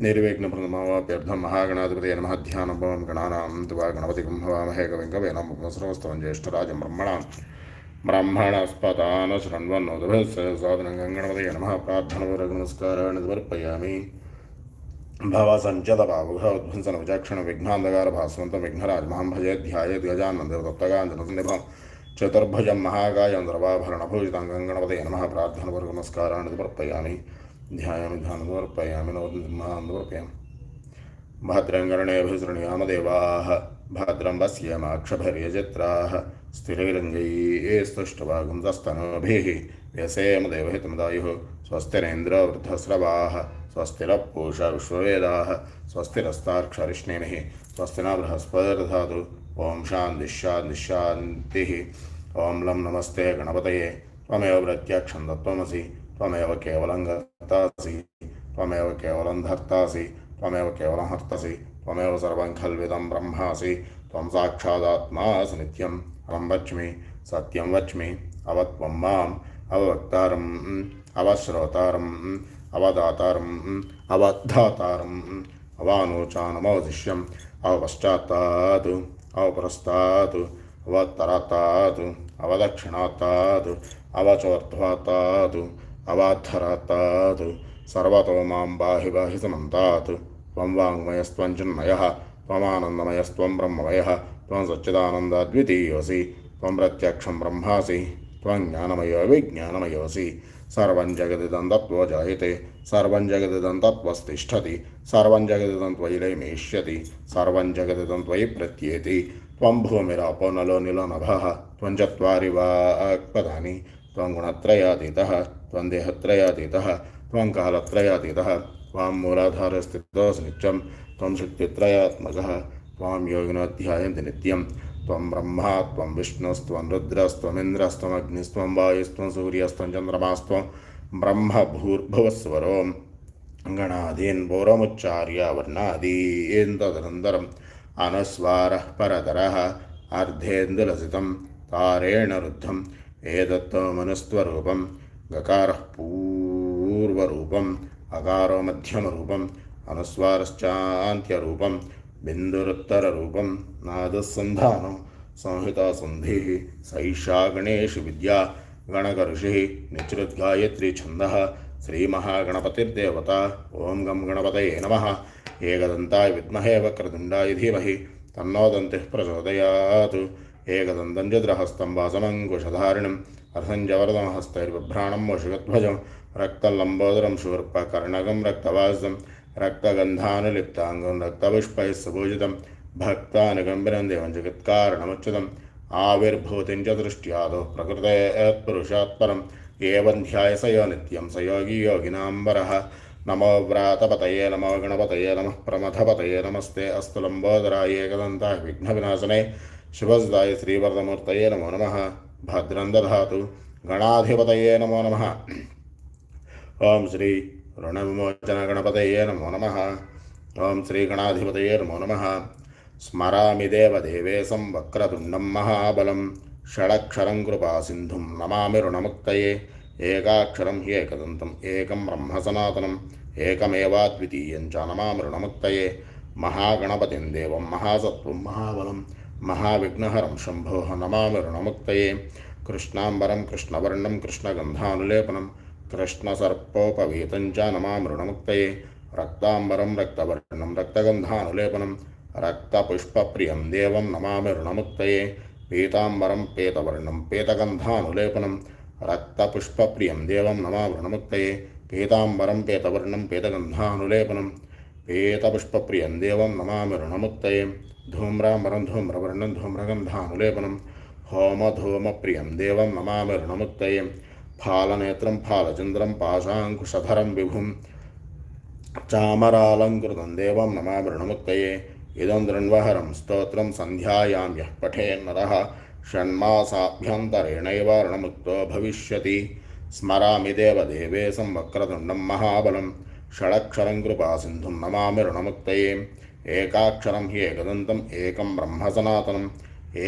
निर्विघ्न निर्विघ्नप्रदमावाप्यर्थं महागणाधिपतये नमः। ध्यानभवं गणानां त्वा गणपतिगं हवामहे कविङ्कवेनां मुखमसरोस्तं ज्येष्ठराजं ब्रह्मणां। ब्राह्मणस्पदान् शृण्वन्नोदभसाधनं गङ्गणपतये नमः। प्रार्थनवरगनमस्काराणि समर्पयामि विघ्नराज विघ्नराजमहं भजे ध्यायेत् गजानन्दगजानन्दभं चतुर्भजं महागायं द्रवाभरणभूषितं गङ्गणपतये नमः। प्रार्थनवरगनमस्काराणि समर्पयामि ध्यायामि ध्यानमर्पयामि नोर्मान्दोर्पयामि भद्रं कर्णेभिः शृणुयामदेवाः भद्रं पश्येमाक्षभर्यजत्राः स्थिरैरञ्जयैस्तुष्टवागुं सस्तनोभिः व्यसेमदेवहितमदायुः स्वस्तिरेन्द्रवृद्धस्रवाः स्वस्तिरपूषा विश्ववेदाः, स्वस्तिरस्तार्क्षरिष्णिनिः स्वस्तिना बृहस्पतिर्धातु ॐ शान्तिश्शान्तिश्शान्तिः ॐ लं नमस्ते गणपतये, त्वमेव प्रत्यक्षं तत्त्वमसि। త్వమేవ కేవలం గర్తాసి త్వమేవ కేవలం ధర్తాసి త్వమేవ కేవలం హర్తసి త్వమేవ సర్వం ఖల్విదం బ్రహ్మాసి త్వం సాక్షాదాత్మాసి నిత్యం అహం వచ్మి సత్యం వచ్మి అవత్వం మాం అవవక్తారం అవశ్రోతారం అవదాతారం అవద్ధాతారం అవానోచానమవశిష్యం అవపశ్చాత్తాత్ అవపురస్తాత్ అవత్తరతాత్ అవదక్షిణాత్తాత్ అవచోర్ధ్వాత్తాత్ అవాధరాత్ సర్వతో మాం బాహి బాహి సమంతాత్ త్వం వాంగ్మయస్వం చిన్మయ త్వమానందమయస్వం బ్రహ్మమయ త్వం సచ్చిదానందద్వితీయోసి త్వం ప్రత్యక్షం బ్రహ్మాసి త్వం జ్ఞానమయో విజ్ఞానమయోసి సర్వం జగదిదంతత్వో జాయతే సర్వం జగదిదంతత్వస్తిష్టతి సర్వం జగదిదంత్వయిలేమిష్యతి సర్వం జగదిదంత్వయి ప్రత్యేతి త్వం భూమిరాపోనలో నిలనభ త్వం చరి వాక్పదాని त्वं भूमिरापो नलो निलो नभः त्वं मूलाधारस्थितोऽसि त्वं शक्तित्रयात्मकः, त्वां योगिनोऽध्यायन्ति नित्यं, त्वं ब्रह्मा, त्वं विष्णुस्त्वं रुद्रस्त्वमिन्द्रस्त्वमग्निस्त्वं वायुस्त्वं सूर्यस्त्वं चन्द्रमास्त्वं ब्रह्म गणादीन् पौरमुच्चार्य वर्णादीन् तदनन्तरम् अनुस्वारः परतरः, अर्धेन्दुलसितं तारेण ಏಕದಂತ ಮನಸ್ತ್ವ ರೂಪಂ ಗಕಾರಃ ಪೂರ್ವರೂಪಂ ಅಕಾರೋ ಮಧ್ಯಮರೂಪಂ ಅನುಸ್ವಾರಶ್ಚಾ ಅಂತ್ಯರೂಪಂ ಬಿन्दु 우ತ್ತರರೂಪಂ ನಾದಸಂಧಾನಂ ಸಂಹಿತಾಸಂಧಿಃ ಸೈಷಾ ಗಣೇಶ ವಿದ್ಯಾ, ಗಣಕಋಷಿ ನಿಚೃತ ಗಾಯತ್ರಿ ಚಂದಃ ಶ್ರೀ ಮಹಾಗಣಪತಿ ಓಂ ಗಂ ಗಣಪತಯೇ ನಮಃ. ಏಕದಂತಾಯ ವಿದ್ಮಹೇ ವಕ್ರದಂಡಾಯ ಧೀಮಹಿ, ತನ್ನೋದಂತಿ ಪ್ರಚೋದಯಾತ್. ఏకదందం చతురహస్తం వాసమంకుశధారిణం అర్ధంజవరదం హస్తైర్బభ్రాణం వశుగధ్వజం రక్తలంబోదరం శూర్పకర్ణకం రక్తవాసం. రక్తగంధానులిప్తాంగం రక్తపుష్పై సుభూజితం భక్తానుగంబిరం దేవం జగత్కారణముచ్యుతం. ఆవిర్భూతిం చ దృష్ట్యాదో ప్రకృతే పురుషాత్పరం. ఏవం ధ్యాయ సయో నిత్యం సయోగి యోగినాంబర నమో వ్రాతపతయే నమో గణపతయే నమ. ప్రమథపతయే నమస్తే. అస్తు లంబోదరాయేకదంతా విఘ్న వినాశనే శుభస్దాయ శ్రీవరదమూర్తయే నమో నమ. భద్రం దాతు గణాధిపతయే నమో నమ. ఓం శ్రీ రుణ విమోచన గణపతయే నమో నమ. ఓం శ్రీ గణాధిపతయే నమో నమ. స్మరామి దేవదేవేశం వక్రతుండం మహాబలం. షడక్షరం కృపా సింధుం నమామి రుణముక్తయే. ఏకాక్షరం హి ఏకదంతం ఏకం బ్రహ్మ సనాతనం ఏకమేవాద్వితీయం చ నమామి రుణముక్తయే. మహాగణపతిం దేవం మహాసత్వం మహాబలం. మహావిఘ్నహరం శంభో నమామి రుణముక్తయే కృష్ణాంబరం కృష్ణవర్ణం కృష్ణగంధానులేపనం కృష్ణసర్పోపవీతం చ నమామి రుణముక్తయే రక్తాంబరం రక్తవర్ణం రక్తగంధానులేపనం రక్తపుష్పప్రియం దేవం నమామి రుణముక్తయే పీతాంబరం పీతవర్ణం పీతగంధానులేపనం రక్తపుష్పప్రియం దేవం నమామి రుణముక్తయే పీతాంబరం పీతవర్ణం పీతగంధానులేపనం పీతపుష్పప్రియం దేవం నమామి రుణముత్తయే. ధూమ్రామరం ధూమ్రవర్ణం ధూమ్రగంధానులేపనం హోమధూమప్రియం దేవం నమామి రుణముత్తయే. ఫాలనేత్రం ఫాలచంద్రం పాశాంకుశధరం విభుం. చామరాలంకృతం దేవం నమామి రుణముత్తయే. ఇదం దృణ్వహరం స్తోత్రం సంధ్యాయాం యః పఠేన్నర షణ్మాసాభ్యంతరేణైవ రుణముక్తో భవిష్యతి స్మరామి దేవదేవేశం వక్రతుండం మహాబలం ஷடக்ஷரங்கிருபா சிந்தும் நமாமி ருணமுக்தையே ஏகாட்சரம் ஹி ஏகதந்தம் ஏகம் பிரம்மசனாதனம்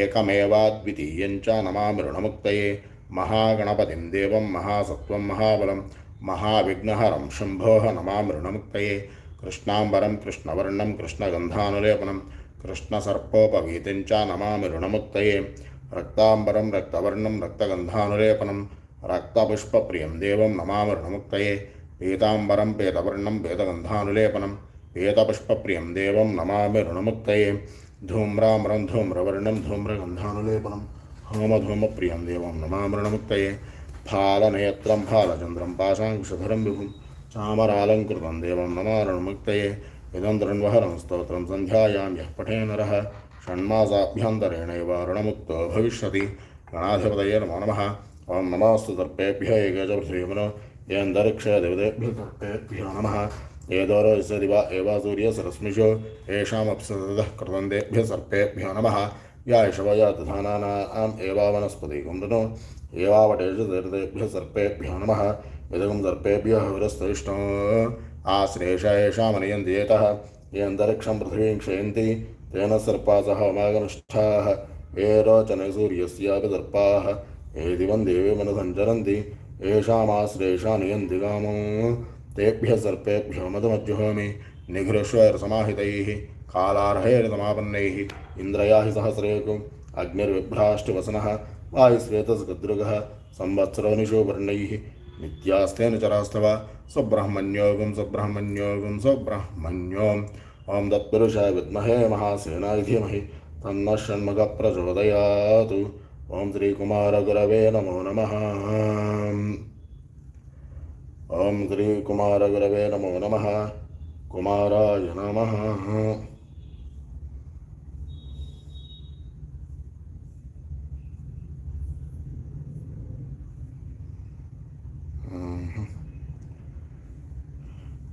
ஏகமேவாத்விதீயஞ்ச நமாமி ருணமுக்தையே மகாகணபதிம் தேவம் மகாசத்வம் மகாபலம் மகாவிக்னஹரம் शम्भोः नमामि ऋणमुक्तये। कृष्णाम्बरं कृष्णवर्णं कृष्णगन्धानुलेपनं कृष्णसर्पोपवीतिं च नमामि ऋणमुक्तये। रक्ताम्बरं रक्तवर्णं रक्तगन्धानुलेपनं रक्तपुष्पप्रियं देवं नमामि पीताम्बरं पीतवर्णं पीतगन्धानुलेपनं, पीतपुष्पप्रियं नमा ऋणमुक्त ऋणमुक्तये। धूम्रामरं धूम्रवर्णं धूम्रगन्धानुलेपनं धूम देवं नमामि नमा फालनेत्रं फालचन्द्रं पाशाङ्कुशधरं विभुं, चामरालङ्कृतं देवं नमा ऋणमुक्त दृण्वहरं स्तोत्रं सन्ध्यायां यः पठे नर, षण्मासाभ्यन्तरेणैव ऋणमुक्त भविष्य गणाधिपत नमो नमः। ॐ नमोऽस्तु तर्पेभ्य येन्दरक्षदेवतेभ्यो नमः एदोरोसदिवा एवा सूर्यसरस्मिषो येषामप्सदः कृतन्तेभ्यः सर्पेभ्यो नमः या यशवया दधाना आम् एवा वनस्पतिकुन्दनो एवावटेषु सर्पेभ्यो नमः यदगं सर्पेभ्यः हविरस्तविष्णो आश्रेष येषामनयन्ति एतः येन्दरक्षं पृथिवीं क्षयन्ति तेन सर्पासः मागनिष्ठाः ये रोचनसूर्यस्यापि सर्पाः ये दिवं देवे मनसञ्चरन्ति येषामाश्रेषा नियन्ति कामो तेभ्यः सर्पेभ्यो मधुमज्जुहोमि निघृष्वैर्समाहितैः, कालार्हैर्समापन्नैः, इन्द्रया हि सहस्रेकु अग्निर्विभ्राष्टवसनः वायुश्वेतसगदृगः संवत्सरो वर्णैः नित्यास्तेन चरास्तव सुब्रह्मण्योगं सुब्रह्मण्योगं सुब्रह्मण्योम् ॐ तत्पुरुषाय विद्महे महासेनाय धीमहि, तन्नः ಓಂ ಶ್ರೀ ಕುಮಾರ ಗುರವೇ ನಮೋ ನಮಃ ಓಂ ಶ್ರೀ ಕುಮಾರ ಗುರವೇ ನಮೋ ನಮಃ ಕುಮಾರಾಯ ನಮಃ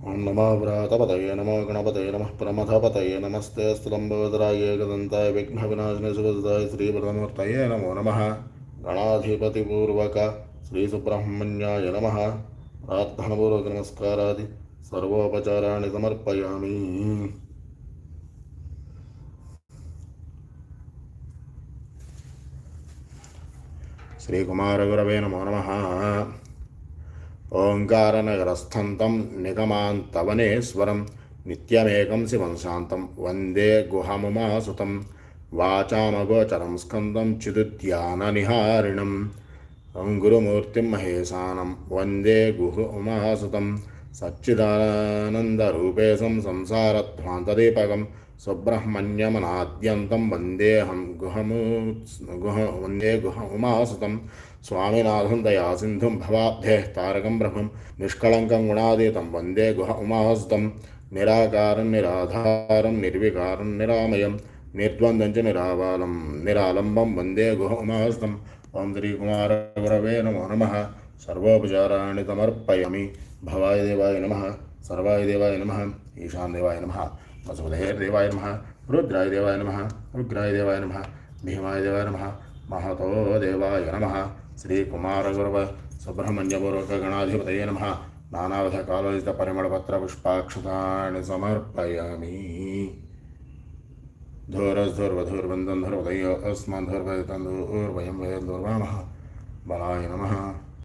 ॐ नमो व्रातपतये नमो गणपतये नमः प्रमथपतये नमस्ते स्तुलम्बोदराय गदन्ताय विघ्नविनाशिने सुभदाय श्रीप्रथमूर्तये नमो नमः गणाधिपतिपूर्वक श्रीसुब्रह्मण्याय नमः प्रार्थनापूर्वकनमस्कारादि सर्वोपचाराणि समर्पयामि श्रीकुमारगुरवे नमो नमः ఓంకారనగరస్థంతం నిగమాంతవనేశ్వరం నిత్యమేకం శివం శాంతం. వందే గుహముమాసుతం. వాచామగోచరం స్కందం చిదుద్యాననిహారిణం అంగురుమూర్తిం మహేశానం. వందే గుహ ఉమాసుతం సచ్చిదానందరూపేశం సంసారధ్వాంతదీపకం. సుబ్రహ్మణ్యమనాద్యంతం వందేహం గుహము గుహ వందే గుహ ఉమాసతం స్వామినాథం దయాసింధుం భవాబ్ధే తారకం బ్రహ్మం నిష్కళంకం గుణాతీతం వందే గుహ ఉమాసతం నిరాకారం నిరాధారం నిర్వికారం నిరామయం నిర్ద్వంద్వం చ నిరావాలం నిరాలంబం వందే గుహ ఉమాసతం ఓం శ్రీ కుమార గురవే నమో నమ సర్వోపచారాణి సమర్పయామి భవాయ దేవాయ నమ సర్వాయ దేవాయ నమ ఈశాన్ దేవాయ నమ वसुदेहे देवाय नमः रुद्राय देवाय नमः उग्राय देवाय नमः भीमाय देवाय नमः महतो देवाय नमः, श्रीकुमारगुरव सुब्रह्मण्यपूर्वकगणाधिपतये नमः। नानावधकालोचितपरिमळपत्रपुष्पाक्षताणि समर्पयामि। धूरधूर्वधूर्वन्दन् धूर्वदयो अस्मान् धूर्वयतन्दूर्वयं वयं दुर्वामः। बलाय नमः।